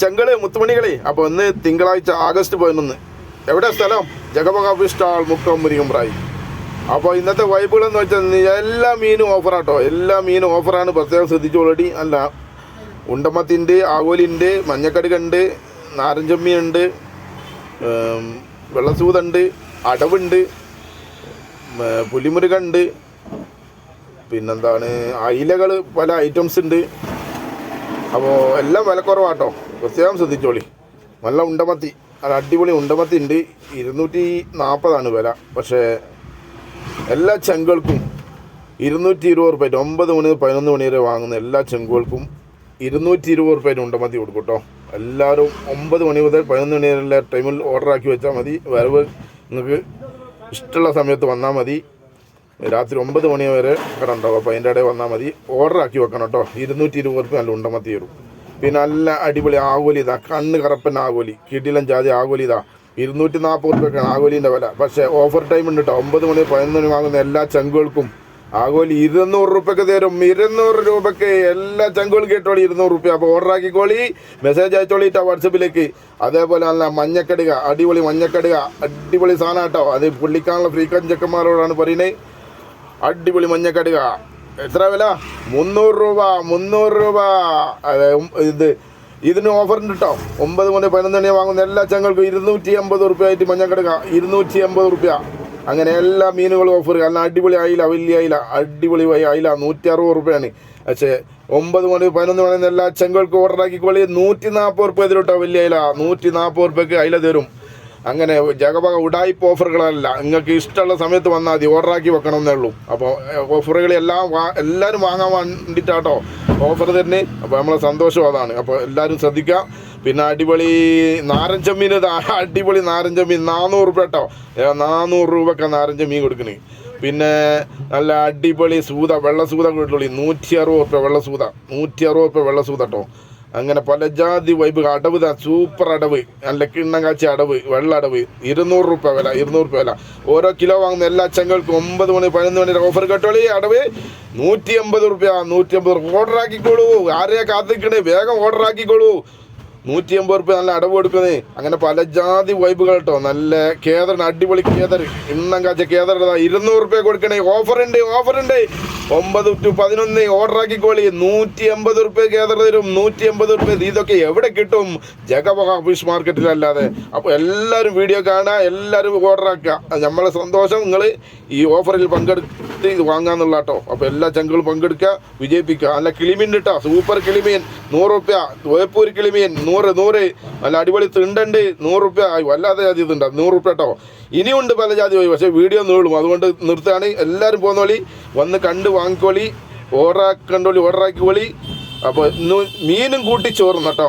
ചെങ്കൾ മുത്തുമണികളെ. അപ്പോൾ ഇന്ന് തിങ്കളാഴ്ച ആഗസ്റ്റ് പതിനൊന്ന്. എവിടെ സ്ഥലം? ജഗമക സ്റ്റാൾ മുക്കം മുരികമ്പ്രായി അപ്പോൾ ഇന്നത്തെ വൈബുകൾ എന്ന് വെച്ചാൽ എല്ലാ മീനും ഓഫറാട്ടോ എല്ലാ മീനും ഓഫറാണ് പ്രത്യേകം ഓൾറെഡി അല്ല. ഉണ്ടമത്തിന്റെ ആവോലിന്റെ മഞ്ഞക്കടുകുണ്ട് നാരഞ്ചമ്മിയുണ്ട് വെള്ളസൂതുണ്ട് അടവുണ്ട് പുലിമുരുകുണ്ട്. പിന്നെന്താണ്? അയിലകൾ പല ഐറ്റംസ് ഉണ്ട്. അപ്പോൾ എല്ലാം വിലക്കുറവാട്ടോ. പ്രത്യേകം ശ്രദ്ധിച്ചോളി. നല്ല ഉണ്ടമത്തി. അത് അടിപൊളി ഉണ്ടമത്തി ഉണ്ട്. ഇരുന്നൂറ്റി നാൽപ്പതാണ് വില. പക്ഷേ എല്ലാ ചെങ്കുകൾക്കും ഇരുന്നൂറ്റി ഇരുപത് റുപ്യ ഒമ്പത് മണി പതിനൊന്ന് മണി വരെ വാങ്ങുന്ന എല്ലാ ചെങ്കുകൾക്കും ഇരുന്നൂറ്റി ഇരുപത് റുപ്യ ഉണ്ടമത്തി കൊടുക്കും കേട്ടോ എല്ലാവരും ഒമ്പത് മണി മുതൽ പതിനൊന്ന് മണി വരെയുള്ള ടൈമിൽ ഓർഡർ ആക്കി വെച്ചാൽ മതി. വരവ് നിങ്ങൾക്ക് ഇഷ്ടമുള്ള സമയത്ത് വന്നാൽ മതി. രാത്രി ഒമ്പത് മണി വരെ കട ഉണ്ടാവും അപ്പോൾ അതിന്റെ ഇടയിൽ വന്നാൽ മതി. ഓർഡർ ആക്കി വെക്കണം കേട്ടോ. ഇരുന്നൂറ്റി ഇരുപത് റുപ്യ നല്ല ഉണ്ടമത്തി വരും പിന്നെ നല്ല അടിപൊളി ആകോലി ഇതാ. കണ്ണ് കറപ്പൻ ആകോലി കിടിലൻ ജാതി ആകോലി ഇതാ. ഇരുന്നൂറ്റി നാൽപ്പത് റുപ്യൊക്കെയാണ് ആകോലിന്റെ വില. പക്ഷേ ഓഫർ ടൈം ഉണ്ട് കേട്ടോ. ഒമ്പത് മണി പതിനൊന്ന് മണി വാങ്ങുന്ന എല്ലാ ചങ്കുകൾക്കും ആകോലി ഇരുന്നൂറ് റുപ്യക്ക് തരും. ഇരുന്നൂറ് രൂപയ്ക്ക് എല്ലാ ചങ്കുകളും കേട്ടോളി. ഇരുന്നൂറ് റുപ്യ അപ്പോൾ ഓർഡർ ആക്കിക്കോളി. മെസ്സേജ് അയച്ചോളി കേട്ടോ വാട്സപ്പിലേക്ക്. അതേപോലെ നല്ല മഞ്ഞക്കടുക. അടിപൊളി മഞ്ഞക്കടുക. അടിപൊളി സാധനം കേട്ടോ. അത് പുള്ളിക്കാനുള്ള ഫ്രീക്കൻ ചെക്കന്മാരോടാണ് പറയുന്നത്. അടിപൊളി മഞ്ഞക്കടുക. എത്ര വില? മുന്നൂറ് രൂപ മുന്നൂറ് രൂപ. ഇത് ഇതിന് ഓഫറുണ്ട് കേട്ടോ ഒമ്പത് മണി പതിനൊന്ന് മണി വാങ്ങുന്ന എല്ലാ ചങ്ങൾക്കും ഇരുന്നൂറ്റി അമ്പത് റുപ്യ ആയിട്ട് മഞ്ഞക്കടുക. ഇരുന്നൂറ്റി അമ്പത് റുപ്യ. അങ്ങനെ എല്ലാ മീനുകളും ഓഫർ. കാരണം അടിപൊളി അയില വലിയ അയില. അടിപൊളി അയില നൂറ്റി അറുപത് റുപ്യാണ്. പക്ഷേ ഒമ്പത് മണി പതിനൊന്ന് മണി എല്ലാ ചെങ്കൾക്ക് ഓർഡർ ആക്കിക്കോളി നൂറ്റി നാൽപ്പത് റുപ്യ ഇതിലോട്ടോ വലിയ അയില. നൂറ്റി നാൽപ്പത് റുപ്യക്ക് അയില തരും. അങ്ങനെ ജഗപക ഉടായ്പ ഓഫറുകളല്ല. നിങ്ങൾക്ക് ഇഷ്ടമുള്ള സമയത്ത് വന്നാൽ മതി. ഓർഡറാക്കി ആക്കി വെക്കണം എന്നേ ഉള്ളൂ അപ്പോൾ ഓഫറുകൾ എല്ലാം എല്ലാവരും വാങ്ങാൻ വേണ്ടിയിട്ടാട്ടോ ഓഫർ തന്നെ അപ്പോൾ നമ്മളെ സന്തോഷം അതാണ്. അപ്പോൾ എല്ലാവരും ശ്രദ്ധിക്കുക. പിന്നെ അടിപൊളി നാരഞ്ച മീൻ ഇതാ. അടിപൊളി നാരഞ്ചമ്മീൻ മീൻ നാനൂറ് രൂപ കേട്ടോ. നാനൂറ് രൂപക്ക നാരഞ്ച മീൻ കൊടുക്കണേ. പിന്നെ നല്ല അടിപൊളി സൂത വെള്ള സൂത നൂറ്റി അറുപത് റുപ്യ വെള്ള സൂത. നൂറ്റി അറുപത് റുപ്യ വെള്ള സൂത കേട്ടോ. അങ്ങനെ പല ജാതി വൈബ് അടവ് താ സൂപ്പർ അടവ്. നല്ല കിണ്ണം കാച്ചി അടവ് വെള്ള അടവ്. ഇരുന്നൂറ് റുപ്യ വില ഇരുന്നൂറ് റുപ്യ വില. ഓരോ കിലോ വാങ്ങുന്ന എല്ലാ ചങ്ങൾക്കും ഒമ്പത് മണി പതിനൊന്ന് മണി ഓഫർ കേട്ടോളി അടവ്. നൂറ്റി അമ്പത് റുപ്യ നൂറ്റി അമ്പത് ഓർഡർ ആക്കിക്കോളൂ. ആരെയാ കാത്തിക്കണേ? വേഗം ഓർഡർ ആക്കിക്കോളൂ. നൂറ്റി അമ്പത് റുപ്യ നല്ല അടവ് കൊടുക്കുന്നത് അങ്ങനെ പല ജാതി വൈബുകൾ കേട്ടോ. നല്ല കേദറിന് അടിപൊളി കേദർ ഇണ്ണം കാച്ച കേദർ ഇരുന്നൂറ് റുപ്യ കൊടുക്കണേ. ഓഫർ ഉണ്ട് ഓഫർ ഉണ്ട്. ഒമ്പത് ടു പതിനൊന്ന് ഓർഡർ ആക്കിക്കോളി നൂറ്റി അമ്പത് റുപ്യ കേദർ തരും. നൂറ്റി അമ്പത് റുപ്യ ഇതൊക്കെ എവിടെ കിട്ടും? ജഗബഹ ഫിഷ് മാർക്കറ്റിലല്ലാതെ അപ്പോൾ എല്ലാവരും വീഡിയോ കാണുക എല്ലാവരും ഓർഡർ ആക്കുക നമ്മളെ സന്തോഷം നിങ്ങൾ ഈ ഓഫറിൽ പങ്കെടുത്ത് വാങ്ങാന്നുള്ള കേട്ടോ അപ്പോൾ എല്ലാ ചങ്കുകളും പങ്കെടുക്കുക വിജയിപ്പിക്കുക നല്ല കിളിമീൻ കിട്ടുക സൂപ്പർ കിളിമീൻ. നൂറ് റുപ്യ വേപ്പൂർ കിളിമീൻ. നൂറ് നൂറ്. നല്ല അടിപൊളി തിണ്ടുണ്ട്. നൂറ് റുപ്യ വല്ലാതെ ജാതി ഇതുണ്ട് നൂറ് റുപ്യ കേട്ടോ ഇനിയുണ്ട് പല ജാതി പക്ഷേ വീഡിയോ നീളും അതുകൊണ്ട് നിർത്തുകയാണ്. എല്ലാവരും പോന്നോളി. വന്ന് കണ്ട് വാങ്ങിക്കോളി ഓർഡറാക്കണ്ടോളി ഓർഡറാക്കിക്കോളി അപ്പോൾ ഇന്ന് മീനും കൂട്ടി ചോറുന്നു കേട്ടോ.